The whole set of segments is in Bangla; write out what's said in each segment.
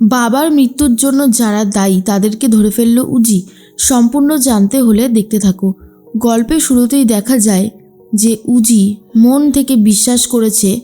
বাবার মৃত্যুর জন্য যারা দায়ী তাদেরকে ধরে ফেলল উজি। সম্পূর্ণ জানতে হলে দেখতে থাকো। গল্পের শুরুতেই দেখা যায় যে উজি মন থেকে বিশ্বাস করেছে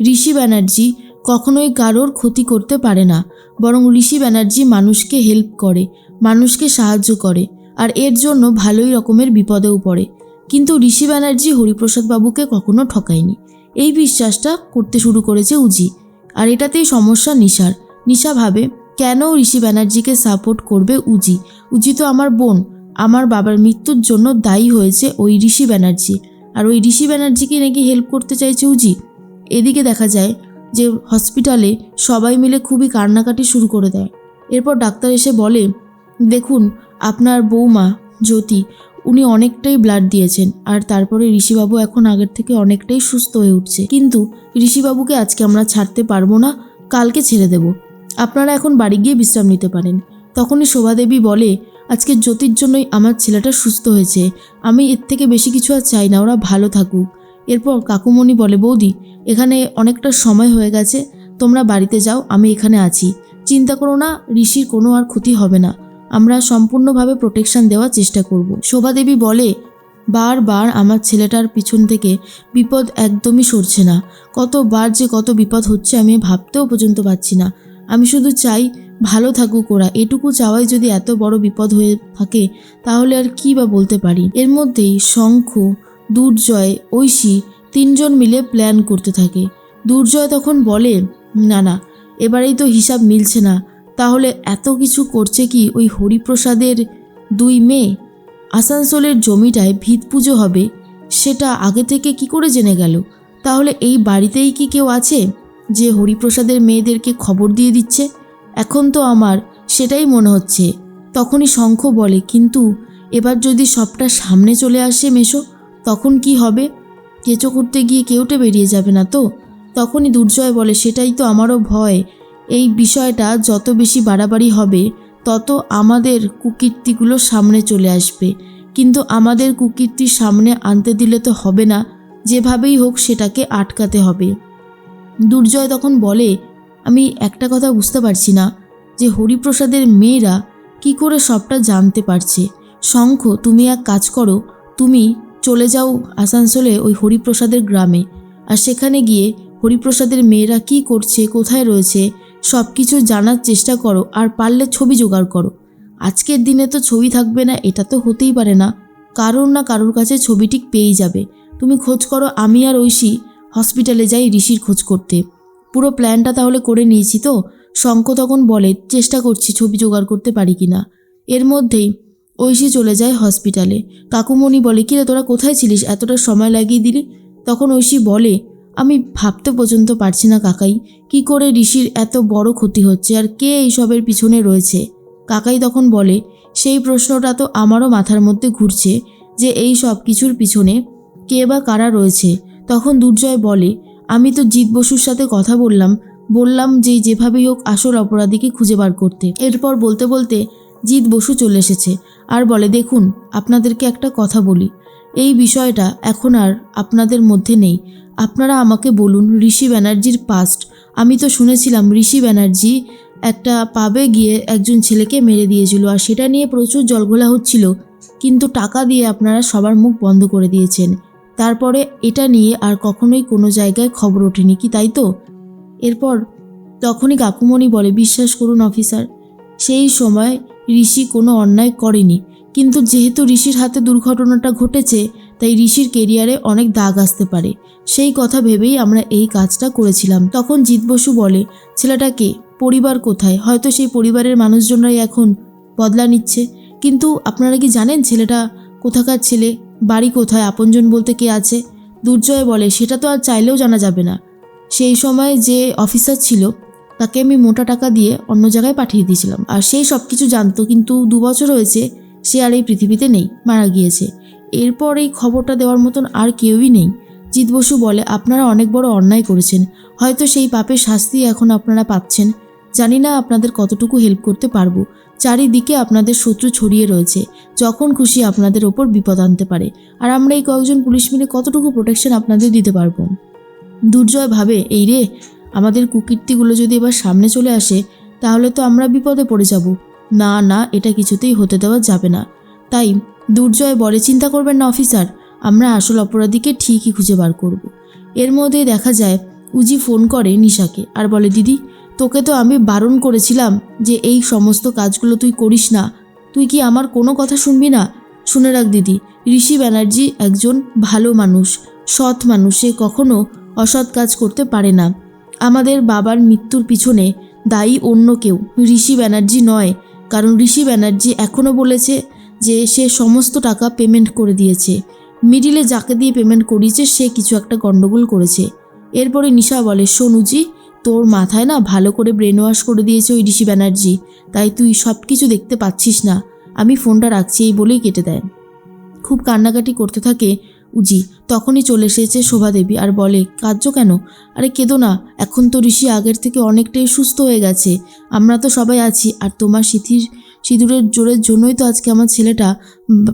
ঋষি ব্যানার্জি কখনোই কারোর ক্ষতি করতে পারে না, বরং ঋষি ব্যানার্জি মানুষকে হেল্প করে, মানুষকে সাহায্য করে, আর এর জন্য ভালোই রকমের বিপদেও পড়ে। কিন্তু ঋষি ব্যানার্জি হরিপ্রসাদ বাবুকে কখনো ঠকায়নি। এই বিশ্বাসটা করতে শুরু করেছে উজি, আর এটাতেই সমস্যা নিশার নিশা ভাবে, কেন ঋষি ব্যানার্জিকে সাপোর্ট করবে উজি? উজি তো আমার বোন। আমার বাবার মৃত্যুর জন্য দায়ী হয়েছে ওই ঋষি ব্যানার্জি। আর ওই ঋষি ব্যানার্জিকে নাকি হেল্প করতে চাইছে উজি? এদিকে দেখা যায় যে হসপিটালে সবাই মিলে খুবই কান্নাকাটি শুরু করে দেয়। এরপর ডাক্তার এসে বলে, দেখুন, আপনার বৌমা, জ্যোতি, উনি অনেকটাই ব্লাড দিয়েছেন আর তারপরে ঋষিবাবু এখন আগের থেকে অনেকটাই সুস্থ হয়ে উঠছে। কিন্তু ঋষিবাবুকে আজকে আমরা ছাড়তে পারব না, কালকে ছেড়ে দেব। আপনারা এখন বাড়ি গিয়ে বিশ্রাম নিতে পারেন। তখনই শোভাদেবী বলে, আজকে জ্যোতির জন্যই আমার ছেলেটা সুস্থ হয়েছে। আমি এর থেকে বেশি কিছু আর চাই না, ওরা ভালো থাকুক। এরপর কাকুমণি বলে, বৌদি, এখানে অনেকটা সময় হয়ে গেছে। তোমরা বাড়িতে যাও, আমি এখানে আছি। চিন্তা করো না, ঋষির কোনো আর ক্ষতি হবে না। আমরা সম্পূর্ণভাবে প্রোটেকশন দেওয়ার চেষ্টা করব। শোভাদেবী বলে, বারবার আমার ছেলেটার পিছন থেকে বিপদ একদমই সরছে না। কতবার যে কত বিপদ হচ্ছে আমি ভাবতেও পর্যন্ত পারছি না। আমি শুধু চাই ভালো থাকুক ওরা। এটুকু চাওয়াই যদি এত বড় বিপদ হয়ে থাকে, তাহলে আর কি বা বলতে পারি? এর মধ্যেই শঙ্খ, দুর্জয়, ঐশী তিনজন মিলে প্ল্যান করতে থাকে। দুর্জয় তখন বলে, না না, এবারেই তো হিসাব মিলছে না। তাহলে এত কিছু করছে কি ওই হরিপ্রসাদের দুই মেয়ে? আসানসোলের জমিটায় ভিত পুজো হবে। সেটা আগে থেকে কি করে জেনে গেল? তাহলে এই বাড়িতেই কি কেউ আছে? যে হরিপ্রসাদের মেয়েদেরকে খবর দিয়ে দিচ্ছে, এখন তো আমার সেটাই মনে হচ্ছে। তখনই শঙ্খ বলে, কিন্তু এবার যদি সবটা সামনে চলে আসে মেশো, তখন কি হবে? কেঁচো করতে গিয়ে কেউটে বেরিয়ে যাবে না তো? তখনই দুর্জয় বলে, সেটাই তো আমারও ভয়। এই বিষয়টা যত বেশি বাড়াবাড়ি হবে, তত আমাদের কুকীর্তিগুলো সামনে চলে আসবে। কিন্তু আমাদের কুকীর্তি সামনে আনতে দিলে তো হবে না। যেভাবেই হোক সেটাকে আটকাতে হবে। দুর্জয় তখন বলে, আমি একটা কথা বুঝতে পারছি না, যে হরিপ্রসাদের মেয়েরা কি করে সবটা জানতে পারছে। শঙ্খ, তুমি এক কাজ করো, তুমি চলে যাও আসানসোলে ওই হরিপ্রসাদের গ্রামে, আর সেখানে গিয়ে হরিপ্রসাদের মেয়েরা কি করছে, কোথায় রয়েছে সব কিছু জানার চেষ্টা করো, আর পারলে ছবি জোগাড় করো। আজকের দিনে তো ছবি থাকবে না, এটা তো হতেই পারে না। কারোর না কারোর কাছে ছবিটি পেয়েই যাবে। তুমি খোঁজ করো, আমি আর ঐশী হসপিটালে যাই ঋষির খোঁজ করতে। পুরো প্ল্যানটা তাহলে করে নিয়েছি তো? শঙ্খ তখন বলে, চেষ্টা করছি, ছবি জোগাড় করতে পারি কি না? এর মধ্যেই ঐশী চলে যায় হসপিটালে। কাকুমণি বলে কিরে তোরা কোথায় ছিলিস? এতটা সময় লাগিয়ে দিলি? তখন ঐশী বলে, আমি ভাবতে পর্যন্ত পারছি না কাকাই। কি করে ঋষির এত বড় ক্ষতি হচ্ছে? আর কে এইসবের পিছনে রয়েছে? কাকাই তখন বলে, সেই প্রশ্নটা তো আমারও মাথার মধ্যে ঘুরছে যে এই সব কিছুর পিছনে কে বা কারা রয়েছে? তখন দুর্জয় বলে, আমি তো জিৎ বসুর সাথে কথা বললাম। বললাম যে যেভাবেই হোক আসল অপরাধীকে খুঁজে বার করতে। এরপর বলতে বলতে জিৎ বসু চলে এসেছে। আর বলে, দেখুন, আপনাদেরকে একটা কথা বলি। এই বিষয়টা এখন আর আপনাদের মধ্যে নেই। আপনারা আমাকে বলুন, ঋষি ব্যানার্জির পাস্ট আমি তো শুনেছিলাম ঋষি ব্যানার্জি একটা পাবে গিয়ে একজন ছেলেকে মেরে দিয়েছিল আর সেটা নিয়ে প্রচুর জলঘোলা হচ্ছিল। কিন্তু টাকা দিয়ে আপনারা সবার মুখ বন্ধ করে দিয়েছেন। তারপরে এটা নিয়ে আর কখনোই কোনো জায়গায় খবর ওঠেনি কি তাই তো? এরপর তখনই কাকুমণি বলে, বিশ্বাস করুন অফিসার, সেই সময় ঋষি কোনো অন্যায় করেনি। কিন্তু যেহেতু ঋষির হাতে দুর্ঘটনাটা ঘটেছে, তাই ঋষির কেরিয়ারে অনেক দাগ আসতে পারে। সেই কথা ভেবেই আমরা এই কাজটা করেছিলাম। তখন জিৎ বসু বলে, ছেলেটাকে, পরিবার কোথায়? হয়তো সেই পরিবারের মানুষজনরাই এখন বদলা নিচ্ছে। কিন্তু আপনারা কি জানেন ছেলেটা কোথাকার ছেলে? বাড়ি কোথায়, আপনজন বলতে কে আছে? দুর্জয় বলে, সেটা তো আর চাইলেও জানা যাবে না। সেই সময় যে অফিসার ছিল, তাকে আমি মোটা টাকা দিয়ে অন্য জায়গায় পাঠিয়ে দিয়েছিলাম। আর সেই সব কিছু জানতো, কিন্তু দু বছর হয়েছে, সে আর এই পৃথিবীতে নেই, মারা গিয়েছে। এরপর এই খবরটা দেওয়ার মতন আর কেউই নেই। জিৎ বসু বলে, আপনারা অনেক বড় অন্যায় করেছেন। হয়তো সেই পাপের শাস্তি এখন আপনারা পাচ্ছেন। জানি না আপনাদের কতটুকু হেল্প করতে পারব। চারিদিকে আপনাদের শত্রু ছড়িয়ে রয়েছে। যখন খুশি আপনাদের ওপর বিপদ আনতে পারে। আর আমরা এই কয়েকজন পুলিশ মিলে কতটুকু প্রোটেকশন আপনাদের দিতে পারব? দুর্জয় ভাবে, এই রে, আমাদের কুকীর্তিগুলো যদি এবার সামনে চলে আসে, তাহলে তো আমরা বিপদে পড়ে যাব। না না, এটা কিছুতেই হতে দেওয়া যাবে না। তাই দুর্জয় বলে চিন্তা করবেন না, অফিসার। আমরা আসল অপরাধীকে ঠিকই খুঁজে বার করব। এর মধ্যে দেখা যায়, উজি ফোন করে নিশাকে। আর বলে, দিদি তোকে তো আমি বারণ করেছিলাম যে এই সমস্ত কাজগুলো তুই করিস না। তুই কি আমার কোনো কথা শুনবি না? শুনে রাখ দিদি, ঋষি ব্যানার্জি একজন ভালো মানুষ, সৎ মানুষ, সে কখনো অসৎ কাজ করতে পারে না। আমাদের বাবার মৃত্যুর পিছনে দায়ী অন্য কেউ, ঋষি ব্যানার্জি নয়। কারণ ঋষি ব্যানার্জি এখনও বলেছে যে সে সমস্ত টাকা পেমেন্ট করে দিয়েছে। মিডিলে যাকে দিয়ে পেমেন্ট করিয়েছে, সে কিছু একটা গণ্ডগোল করেছে। এরপরে নিশা বলে সোনুজি তোর মাথায় না ভালো করে ব্রেন ওয়াশ করে দিয়েছে ওই ঋষি ব্যানার্জি। তাই তুই সব কিছু দেখতে পাচ্ছিস না। আমি ফোনটা রাখছি এই বলেই কেটে দেয়। খুব কান্নাকাটি করতে থাকে উজি। তখনই চলে এসেছে শোভাদেবী আর বলে কার্য কেন? আরে কেঁদো না। এখন তো ঋষি আগের থেকে অনেকটাই সুস্থ হয়ে গেছে। আমরা তো সবাই আছি। আর তোমার সিথির সিঁদুরের জোরের জন্যই তো আজকে আমার ছেলেটা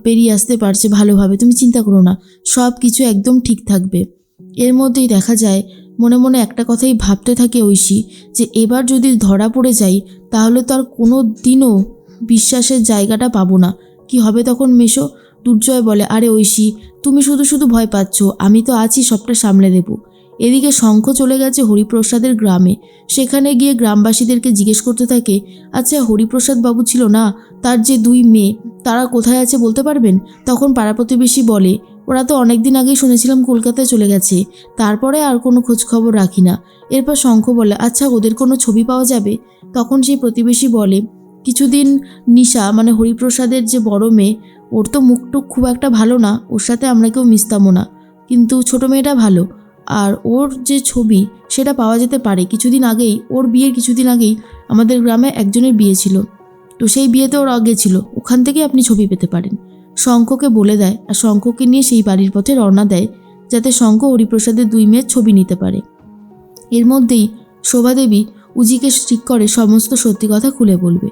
পেরিয়ে আসতে পারছে ভালোভাবে। তুমি চিন্তা করো না। সব কিছু একদম ঠিক থাকবে। এর মধ্যেই দেখা যায়, মনে মনে একটা কথাই ভাবতে থাকে ঐশী, যে এবার যদি ধরা পড়ে যাই, তাহলে তো আর কোনো দিনও বিশ্বাসের জায়গাটা পাবো না। কি হবে তখন মেশো? দুর্জয় বলে, আরে ঐশী, তুমি শুধু শুধু ভয় পাচ্ছ, আমি তো আছি, সবটা সামলে দেব এদিকে শঙ্খ চলে গেছে হরিপ্রসাদের গ্রামে। সেখানে গিয়ে গ্রামবাসীদেরকে জিজ্ঞেস করতে থাকে আচ্ছা হরিপ্রসাদ বাবু ছিল না? তার যে দুই মেয়ে, তারা কোথায় আছে বলতে পারবেন? তখন পাড়া প্রতিবেশী বলে ওরা তো অনেক দিন আগেই শুনেছিলাম কলকাতায় চলে গেছে। তারপরে আর কোনো খোঁজ খবর রাখি না। এরপর শঙ্খ বলে আচ্ছা ওদের কোনো ছবি পাওয়া যাবে? তখন সেই প্রতিবেশী বলে, কিছুদিন নিশা মানে হরিপ্রসাদের যে বড় মেয়ে, ওর তো মুখটুক খুব একটা ভালো না, ওর সাথে আমরা কেউ মিশতামও না। কিন্তু ছোট মেয়েটা ভালো। আর ওর যে ছবি, সেটা পাওয়া যেতে পারে। কিছুদিন আগেই, ওর বিয়ের কিছুদিন আগেই আমাদের গ্রামে একজনের বিয়ে ছিল। তো সেই বিয়েতে ওর আগে ছিল ওখান থেকে আপনি ছবি পেতে পারেন। শঙ্খকে বলে দেয় আর শঙ্খকে নিয়ে সেই বাড়ির পথে রওনা দেয়, যাতে শঙ্খ হরিপ্রসাদের দুই মেয়ের ছবি নিতে পারে। এর মধ্যেই শোভাদেবী উজিকে ঠিক করে সমস্ত সত্যি কথা খুলে বলবে।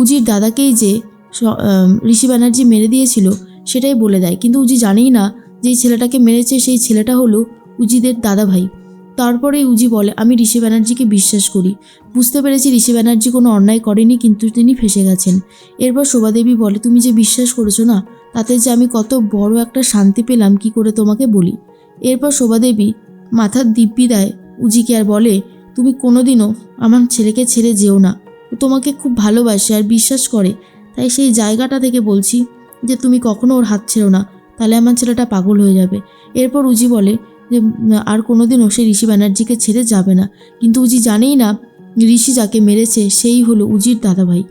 উজির দাদাকেই যে ঋষি ব্যানার্জি মেরে দিয়েছিল, সেটাই বলে দেয়। কিন্তু উজি জানেই না যেই ছেলেটাকে মেরেছে, সেই ছেলেটা হলো উজিদের দাদা ভাই তারপরেই উজি বলে, আমি ঋষি ব্যানার্জিকে বিশ্বাস করি। বুঝতে পেরেছি ঋষি ব্যানার্জি কোনো অন্যায় করেনি, কিন্তু তিনি ফেসে গেছেন। এরপর শোভাদেবী বলে, তুমি যে বিশ্বাস করেছ না, তাতে যে আমি কত বড় একটা শান্তি পেলাম, কি করে তোমাকে বলি? এরপর শোভাদেবী মাথার দিব্যি দেয় উজিকে আর বলে, তুমি কোনোদিনও আমার ছেলেকে ছেড়ে যেও না। ও তোমাকে খুব ভালোবাসে আর বিশ্বাস করে। তাই সেই জায়গাটা থেকে বলছি যে, তুমি কখনো ওর হাত ছেড়ো না, তাহলে আমার ছেলেটা পাগল হয়ে যাবে। এরপর উজি বলে যে আর কোনো দিনও সে ঋষি ব্যানার্জিকে ছেড়ে যাবে না। কিন্তু উজি জানেই না, ঋষি যাকে মেরেছে, সেই হলো উজির দাদাভাই।